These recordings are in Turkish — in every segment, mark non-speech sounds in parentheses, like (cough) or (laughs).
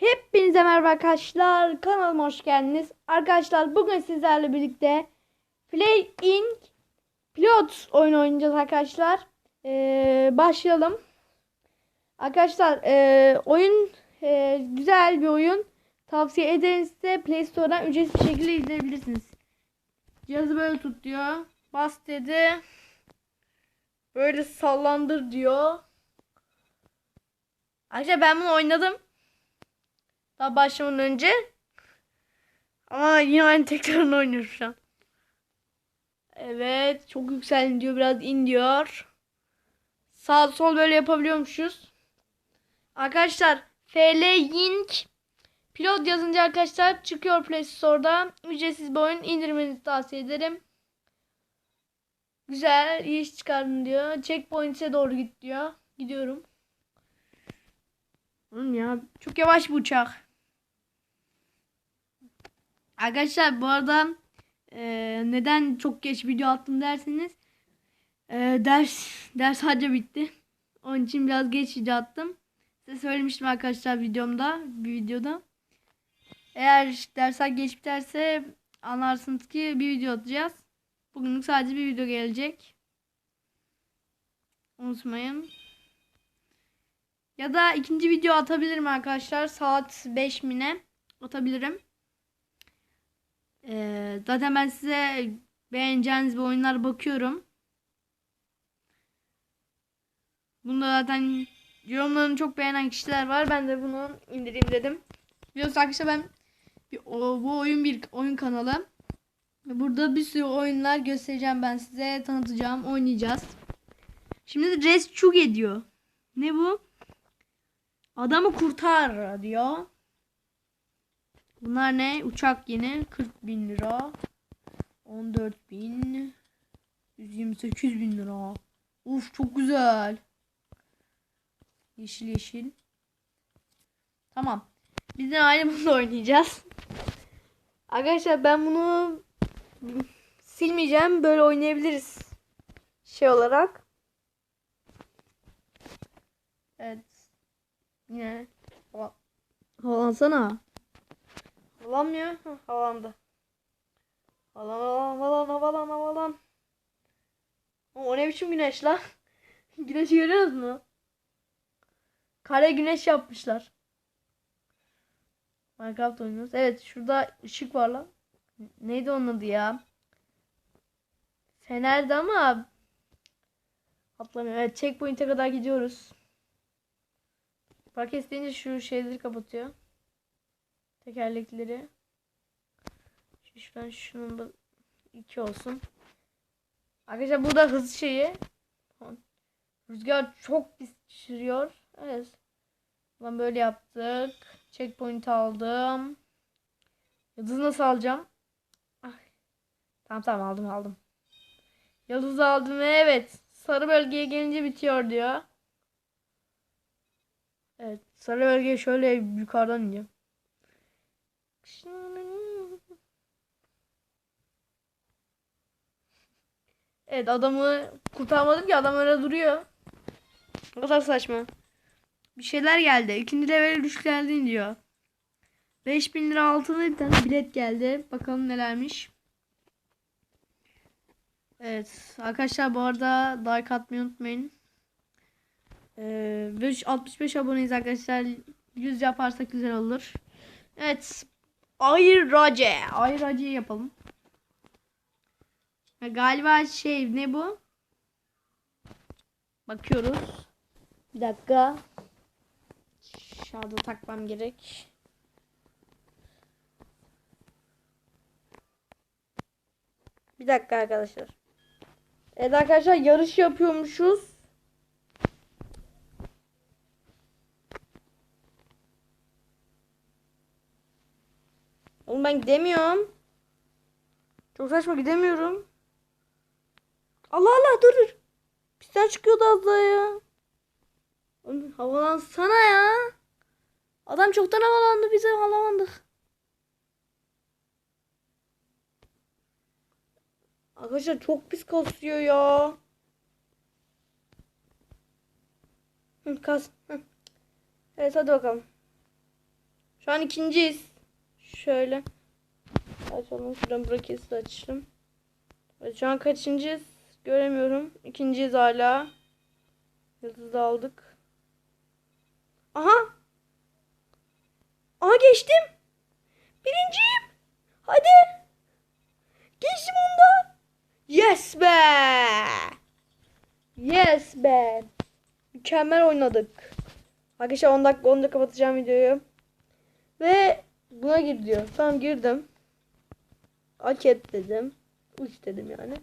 Hepinize merhaba arkadaşlar. Kanalıma hoş geldiniz. Arkadaşlar bugün sizlerle birlikte Play Inc. Pilot oyunu oynayacağız arkadaşlar. Ee, başlayalım. Arkadaşlar e, oyun e, güzel bir oyun. Tavsiye ederim size. Play Store'dan ücretsiz bir şekilde izleyebilirsiniz. Cihazı böyle tut diyor. Bas dedi. Böyle sallandır diyor. Arkadaşlar ben bunu oynadım. Daha başlamadan önce. Ama yine aynı tekrarını oynuyorum şu an. Evet. Çok yükseldin diyor. Biraz in diyor. Sağ sol böyle yapabiliyormuşuz. Arkadaşlar FL Yink Pilot yazınca arkadaşlar çıkıyor Play Store'da. Ücretsiz bir oyun indirmenizi tavsiye ederim. Güzel. iş çıkardın diyor. Checkpoint'e doğru git diyor. Gidiyorum. Oğlum ya çok yavaş bu uçak. Arkadaşlar bu arada e, neden çok geç video attım derseniz e, ders (laughs) ders sadece bitti. Onun için biraz geç video attım. Size söylemiştim arkadaşlar videomda bir videoda. Eğer dersler geç biterse anlarsınız ki bir video atacağız. Bugünlük sadece bir video gelecek. Unutmayın. Ya da ikinci video atabilirim arkadaşlar. Saat 5 mine atabilirim. Zaten ben size beğeneceğiniz bir oyunlar bakıyorum. Bunda zaten yorumlarını çok beğenen kişiler var. Ben de bunu indireyim dedim. Biliyorsunuz arkadaşlar ben bir, o, bu oyun bir oyun kanalı. Burada bir sürü oyunlar göstereceğim ben size. Tanıtacağım. Oynayacağız. Şimdi de Res Chug ediyor. Ne bu? Adamı kurtar diyor. Bunlar ne? Uçak yine 40 bin lira. 14 bin. 128 bin lira. Uf çok güzel. Yeşil yeşil. Tamam. Biz de aynı bunu (laughs) oynayacağız. Arkadaşlar ben bunu silmeyeceğim. Böyle oynayabiliriz. Şey olarak. Evet. Yine. Hava. Havalanmıyor. Heh, havalandı. Havalan havalan havalan havalan havalan. O, ne biçim güneş lan? (laughs) Güneşi görüyoruz mu? Kare güneş yapmışlar. Minecraft oynuyoruz. Evet şurada ışık var lan. Neydi onun adı ya? Fenerdi ama atlamıyor. Evet checkpoint'e kadar gidiyoruz. Park isteyince şu şeyleri kapatıyor. Tekerlekleri. Şu şuradan şunun iki olsun. Arkadaşlar burada hız şeyi. Rüzgar çok pis. Evet. Ben böyle yaptık. Checkpoint aldım. Yıldız nasıl alacağım? Ay. Tamam tamam aldım aldım. Yıldız aldım evet. Sarı bölgeye gelince bitiyor diyor. Evet. Sarı bölgeye şöyle yukarıdan ineceğim. Evet adamı kurtarmadım ki adam öyle duruyor. O kadar saçma. Bir şeyler geldi. İkinci level yükseldin diyor. 5000 lira altına bir tane bilet geldi. Bakalım nelermiş. Evet. Arkadaşlar bu arada like atmayı unutmayın. Ee, ve 65 aboneyiz arkadaşlar. 100 yaparsak güzel olur. Evet. Ayrace. Ayrace yapalım. Galiba şey ne bu? Bakıyoruz. Bir dakika. Şurada takmam gerek. Bir dakika arkadaşlar. Evet arkadaşlar yarış yapıyormuşuz. Oğlum ben gidemiyorum. Çok saçma gidemiyorum. Allah Allah dur dur. Pistten çıkıyordu az daha ya. Havalansana ya. Adam çoktan havalandı bize havalandık. Arkadaşlar çok pis kasıyor ya. Kas. Evet hadi bakalım. Şu an ikinciyiz. Şöyle. Açalım. Şuradan brakesi de açalım. Evet, Şu an kaçıncıyız? Göremiyorum. İkinciyiz hala. Yıldız aldık. Aha. Aha geçtim. Birinciyim. Hadi. Geçtim onda. Yes be. Yes be. Mükemmel oynadık. Arkadaşlar 10 dakika 10 dakika kapatacağım videoyu. Ve buna gir diyor. Tamam girdim. Hak et dedim. Uç dedim yani.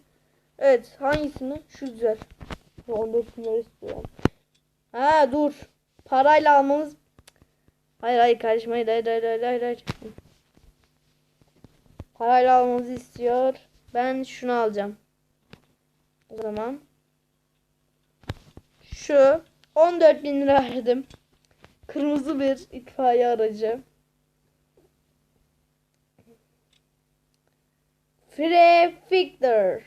Evet hangisini? Şu güzel. 14 bin lira istiyorum. Ha dur. Parayla almamız. Hayır hayır kardeşim hayır hayır hayır hayır hayır. hayır. Parayla almamızı istiyor. Ben şunu alacağım. O zaman. Şu 14 bin lira verdim. Kırmızı bir itfaiye aracı. Prefector.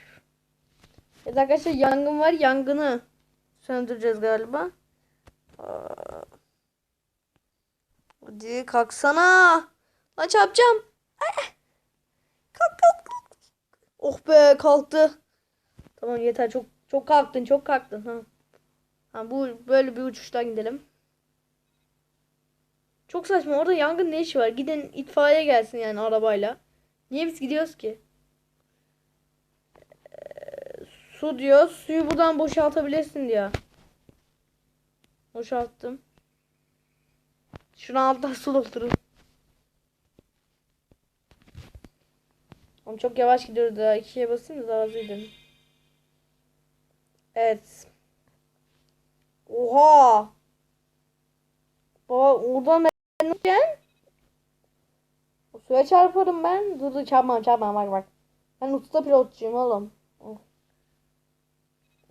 Evet arkadaşlar yangın var. Yangını söndüreceğiz galiba. Hadi kalksana. Lan çarpacağım. Ay. Kalk kalk kalk. Oh be kalktı. Tamam yeter çok çok kalktın çok kalktın ha. Ha bu böyle bir uçuştan gidelim. Çok saçma orada yangın ne işi var? Gidin itfaiye gelsin yani arabayla. Niye biz gidiyoruz ki? Ee, su diyor. Suyu buradan boşaltabilirsin diyor. Boşalttım. Şunu alttan (laughs) su doldurun. Oğlum çok yavaş gidiyoruz daha. İkiye basayım da daha hızlı gidelim. Evet. Oha. Baba oradan ben o suya çarparım ben. Dur dur çarpmam çarpmam bak bak. Ben usta pilotçuyum oğlum.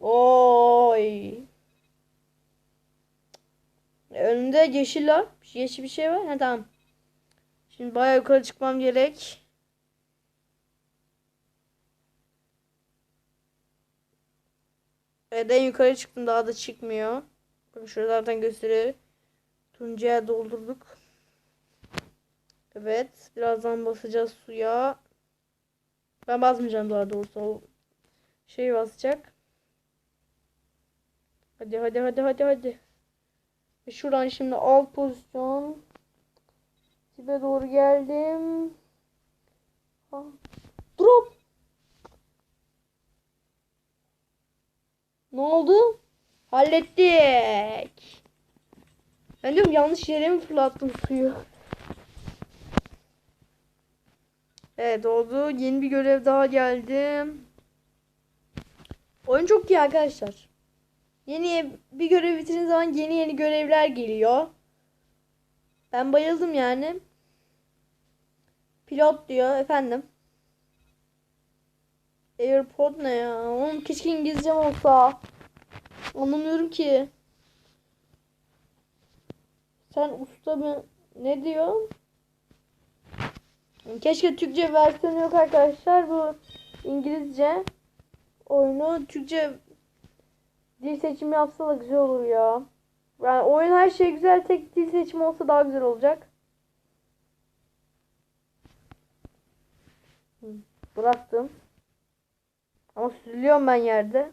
Oy. Önümde yeşil var. Yeşil bir şey var. Ha tamam. Şimdi bayağı yukarı çıkmam gerek. Evet en yukarı çıktım daha da çıkmıyor. Bakın şurada zaten gösteriyor. Tuncaya doldurduk. Evet. Birazdan basacağız suya. Ben basmayacağım daha doğrusu. O şey basacak. Hadi hadi hadi hadi hadi. Ve şuradan şimdi alt pozisyon. Tipe doğru geldim. Ha. Drop. Ne oldu? Hallettik. Ben diyorum yanlış yere mi fırlattım suyu? Evet oldu. Yeni bir görev daha geldi. Oyun çok iyi arkadaşlar. Yeni bir görev bitirdiğiniz zaman yeni yeni görevler geliyor. Ben bayıldım yani. Pilot diyor efendim. Airpod ne ya? Oğlum keşke İngilizcem olsa. Anlamıyorum ki. Sen usta mı? Ne diyor? Keşke Türkçe versiyonu yok arkadaşlar. Bu İngilizce oyunu Türkçe dil seçimi yapsa da güzel olur ya. Yani oyun her şey güzel tek dil seçimi olsa daha güzel olacak. Hı, Bıraktım. Ama süzülüyorum ben yerde.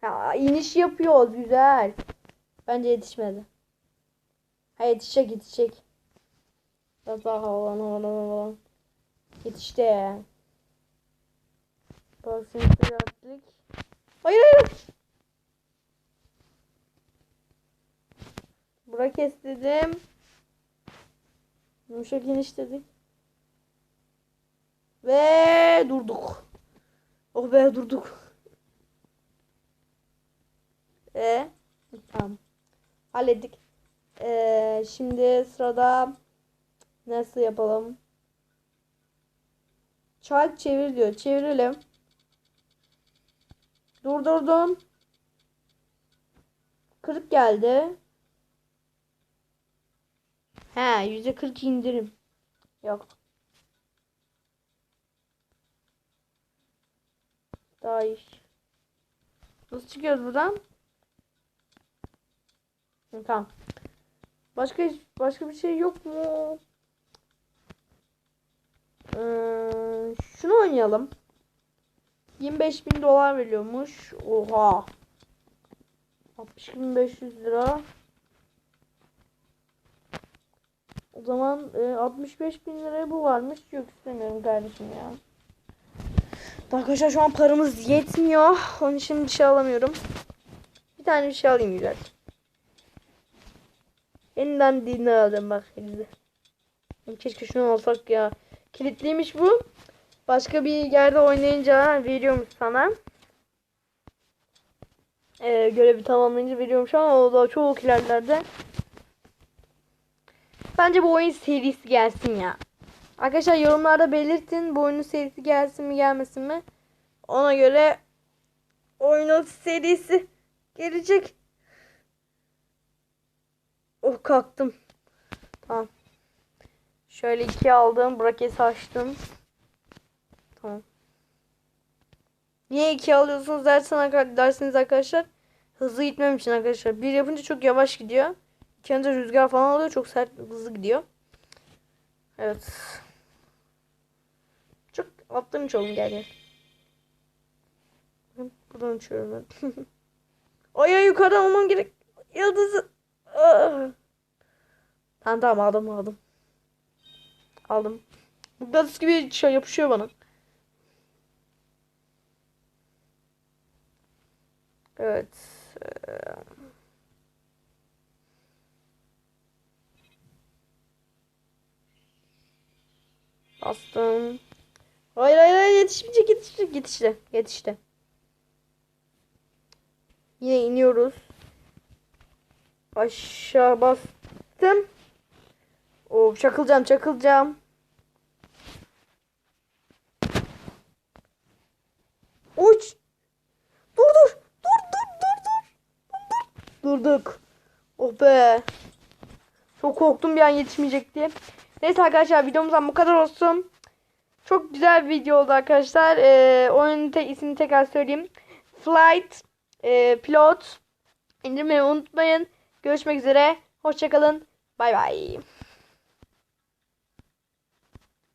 Ha, iniş yapıyoruz güzel. Bence yetişmedi. Ha yetişecek yetişecek. Daha havalan havalan havalan. Yetişti. Seni attık. Hayır hayır. Bura kes dedim. Yumuşak iniş dedik. Ve durduk. Oh be durduk. E tamam. Hallettik. Ee, şimdi sırada nasıl yapalım? Çark çevir diyor. Çevirelim. Durdurdum. Kırık geldi. He yüzde kırk indirim. Yok. Daha iyi. Nasıl çıkıyoruz buradan? Hı, Tamam. Başka başka bir şey yok mu? Ee, şunu oynayalım. 25 bin dolar veriyormuş. Oha. 60.500 lira. O zaman e, 65 bin liraya bu varmış. Yok istemiyorum kardeşim ya. Arkadaşlar şu an paramız yetmiyor. Onun için bir şey alamıyorum. Bir tane bir şey alayım güzel. Yeniden dinle aldım bak elinde. Keşke şunu alsak ya. Kilitliymiş bu. Başka bir yerde oynayınca veriyormuş sana. Ee, görevi tamamlayınca veriyormuş ama o da çok ilerlerde. Bence bu oyun serisi gelsin ya. Arkadaşlar yorumlarda belirtin bu oyunun serisi gelsin mi gelmesin mi. Ona göre oyunun serisi gelecek. Oh kalktım. Tamam. Şöyle iki aldım. Brakesi açtım. Tamam. Niye iki alıyorsunuz dersen, dersiniz arkadaşlar. Hızlı gitmem için arkadaşlar. Bir yapınca çok yavaş gidiyor. Önce rüzgar falan alıyor. Çok sert hızlı gidiyor. Evet. Çok üç olun gel gel. Buradan uçuyorum ben. (laughs) Ay ay yukarıdan olmam gerek. Yıldızı. Ah. Tamam tamam aldım aldım. Aldım. Mıknatıs gibi şey yapışıyor bana. Evet. eee. Bastım. Hayır hayır hayır yetişmeyecek yetişecek yetişti yetişti. Yine iniyoruz. Aşağı bastım. Oo çakılacağım çakılacağım. Uç. Dur dur. Dur dur dur dur. Dur. Durduk. Oh be. Çok korktum bir an yetişmeyecek diye. Neyse arkadaşlar videomuzdan bu kadar olsun. Çok güzel bir video oldu arkadaşlar. Ee, oyunun te ismini tekrar söyleyeyim. Flight e, Pilot. İndirmeyi unutmayın. Görüşmek üzere. Hoşçakalın. Bay bay.